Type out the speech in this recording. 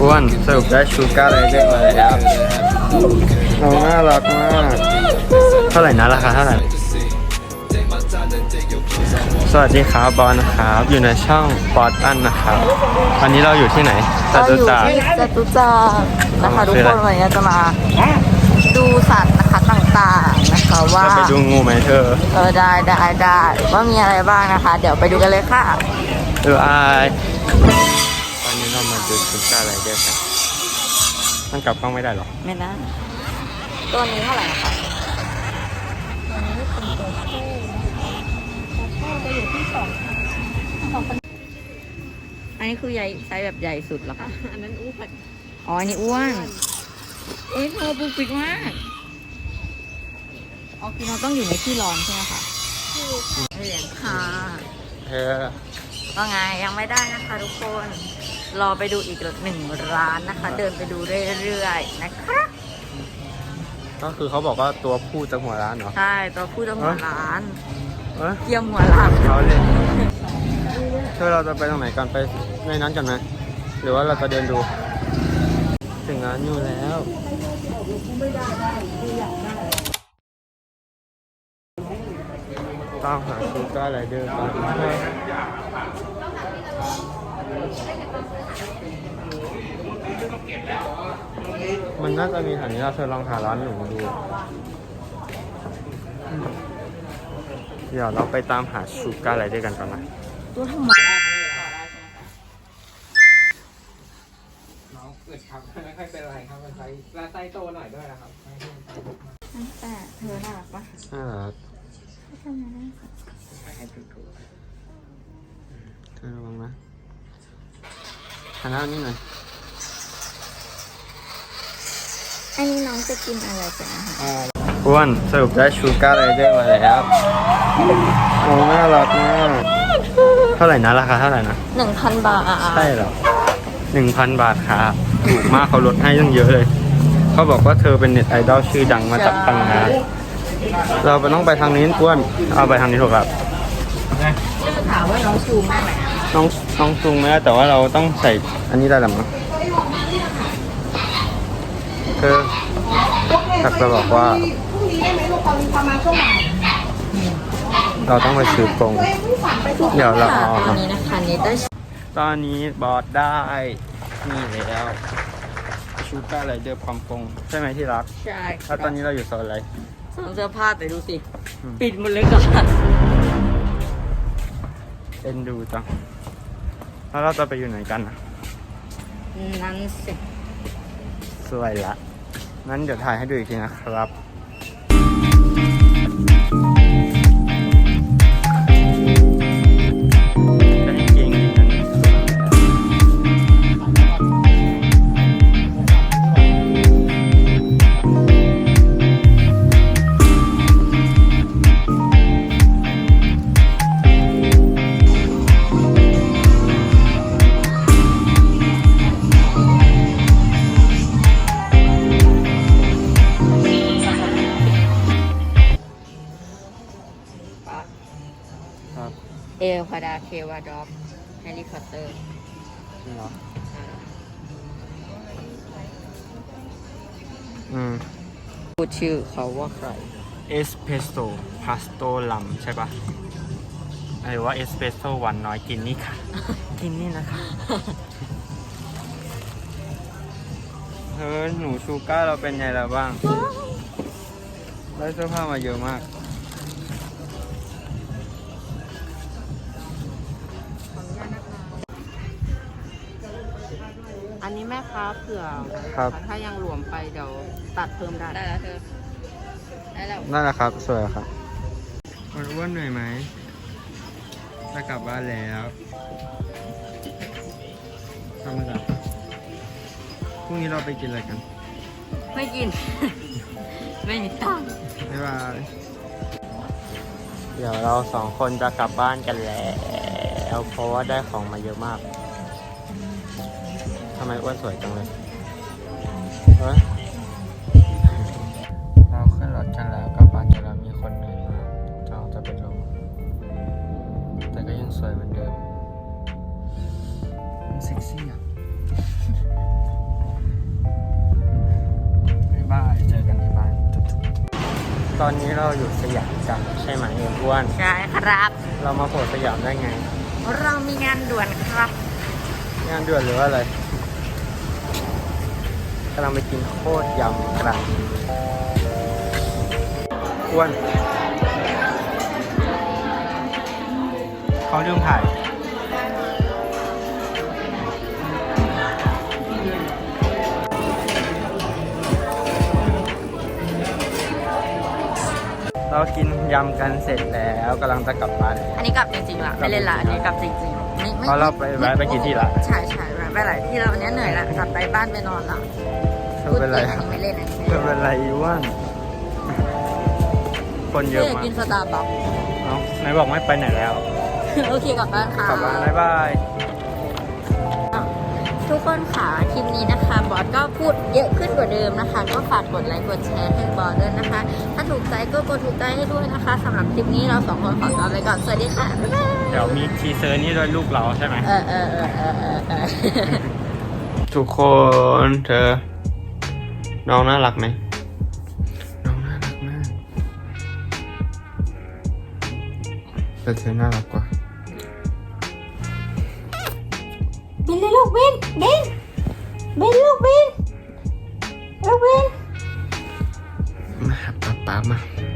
อ้วนสรุปได้ชูการ์ไรเดอร์มาแล้วเราน่ารักมาก เท่าไหร่นะราคาเท่าไหร่ สวัสดีครับบอลนะครับ อยู่ในช่องบอสอันนะครับ วันนี้เราอยู่ที่ไหนจเราอตุยู่จักร ที่จตุจักรนะคะอ๋อทุกคือคอะไรนวันนี้จะมาดูสัตว์นะคะต่างๆนะคะว่าจะไปดูงูไหมเธอ เออได้ได้ได้ว่ามีอะไรบ้างนะคะ เดี๋ยวไปดูกันเลยค่ะ ดูอายวันนี้เรามาดูชูการ์ไรเดอร์กันมันกลับกล้องไม่ได้หรอ ไม่นะตัวนี้เท่าไหร่นะคะอันนี้คือใหญ่ไซส์แบบใหญ่สุดเหรอคะอันนั้นอู้ผัดอ๋ออันนี้อ้วนเอ้ยเธอปุกปิกมากอ๋อคือเราต้องอยู่ในที่ร้อนใช่ไหมคะเหรียญค่ะเธอ ว่าไงยังไม่ได้นะคะทุกคน รอไปดูอีกหนึ่งร้านนะคะ เดินไปดูเรื่อยๆนะคะก็คือเขาบอกว่าตัวผู้จะหัวร้านเหรอ ใช่ ตัวผู้จะหัวร้านเอ้ยเยี่ยมหัวร้านเขาเลยเธอเราจะไปตรงไหนกันไปในนั้นกันไหมหรือว่าเราจะเดินดู ถึงร้านอยู่แล้วต้องหาชูการ์ไรเดอร์ก่อน มันน่าจะมีแถวนี้เราเธอลองหาร้านหนูดู เดี๋ยวเราไปตามหาชูการ์ไรเดอร์กันก่อนนะตัวทำไมน้องเกิดครับไม่ค่อยเป็นไรครับเป็นไซส์และไซส์โตหน่อยด้วยนะครับไม่ใช่ไซส์เล็กมากแต่เธอน่ารักปะน่ารักให้ถูกเธอระวังนะหันหน้านี่หน่อย อันนี้น้องจะกินอะไรกันนะคะอ้วนสรุปได้ชูการ์ไรเดอร์มาแล้วโอ้น่ารักมากเท่าไหร่นะราคาเท่าไหร่นะหนึ่งพันบาทใช่เหรอหนึ่งพันบาทครับถูกมากเขาลดให้ตั้งเยอะเลย เขาบอกว่าเธอเป็นเน็ตไอดอลชื่อดังมาจากตังงานเราไปต้องไปทางนี้อ้วนเอาไปทางนี้ถูกครับถามว่าน้องซูมได้ไหมน้องน้องซูงไม่ได้แต่ว่าเราต้องใส่อันนี้ได้หรือมั้ง คือถักจะบอกว่าเราต้องไปซื้อกรงเดี๋ยวเราค่ะเอาตอนนี้นะคะนี่ได้ตอนนี้บอสได้ นี่แล้วชูการ์ไรเดอร์ความกรงใช่ไหมที่รักใช่แล้วตอนนี้เราอยู่โซนอะไรสวมเสื้อผ้าแต่ดูสิ อืม ปิดหมดเลยก่อนเอ็นดูจังแล้วเราจะไปอยู่ไหนกันนะนั่นสิ สวยละ งั้นเดี๋ยวถ่ายให้ดูอีกทีนะครับ เอลพาดาเควาด็อกแฮร์รี่พอตเตอร์จริงเหรอ อืม พูดชื่อเขาว่าใคร เอสเพรสโซ่พาสโต้ลัมใช่ปะหรือว่าเอสเพรสโซ่วันน้อยกินนี่ค่ะ กินนี่นะคะเฮ้ยหนูชูก้าเราเป็นไงแล้วบ้าง ได้เสื้อผ้ามาเยอะมาก อันนี้แม่ค้าเผื่อครับ ถ้ายังหลวมไปเดี๋ยวตัดเพิ่มได้ ได้แล้วเธอ ได้แล้ว นั่นแหละครับ สวยครับมันอ้วนเหนื่อยไหมจะกลับบ้านแล้วทำมาจากพรุ่งนี้เราไปกินอะไรกัน ไม่กิน ไม่มีตังค์บ๊ายบาย เดี๋ยวเราสองคนจะกลับบ้านกันแล้ว เพราะว่าได้ของมาเยอะมากทำไมอ้วนสวยจังเลยเราขึ้นรถกันแล้วกลับ้านกันแมีคนหนึ่งยมากจะจะเป็นลมแต่ก็ยังสวยเหมือนเดิมเซ็กซี่อะไม่บ้าเจอกันที่บ้านตอนนี้เราอยู่สยามกันใช่ไหมเอ็มอ้วนใช่ครับ เรามาโผล่สยามได้ไง เรามีงานด่วนครับ งานด่วนหรือว่าอะไร กำลังไปกินโคตรยำกระอ้วนเขาลืมถ่ายเรากินยำกันเสร็จแล้วกำลังจะกลับบ้าน อันนี้กลับจริงๆละไม่เล่นละอันนี้กลับจริงๆไม่ไม่เพราะเราไปแวะไปกี่ที่ละ ใช่ใช่แวะ ไปหลายที่แล้ววันนี้เหนื่อยละกลับไปบ้านไปนอนละเธอพูดเป็นจไรริงอันนี้ไม่เล่นอันนี้เธอเป็นไรอ้วนคนเยเพื่อะอมากกินสตาร์บัคเอ้าไหนบอกไม่ไปไหนแล้ว โอเคกลับบ้านค่ะ กลับบ้านบ๊ายบาย ทุกคนค่ะคลิปนี้นะคะ บอสก็พูดเยอะขึ้นกว่าเดิมนะคะ ก็ฝากกดไลค์กดแชร์ให้บอสด้วยนะคะ ถ้าถูกใจก็กดถูกใจให้ด้วยนะคะสำหรับคลิปนี้เราสองคนขอลาไปก่อนสวัสดีค่ะบ๊ายบายเดี๋ยวมีทีเซอร์นี่ด้วยลูกเราใช่ไหมเออเออเออเออเออเออทุกคนเธอ น้องน่ารักไหมน้องน่ารักมากแต่เธอน่ารักกว่า บินเลยลูกบินบินบินลูกบินลูกบินมาหาป๊าป๊ามา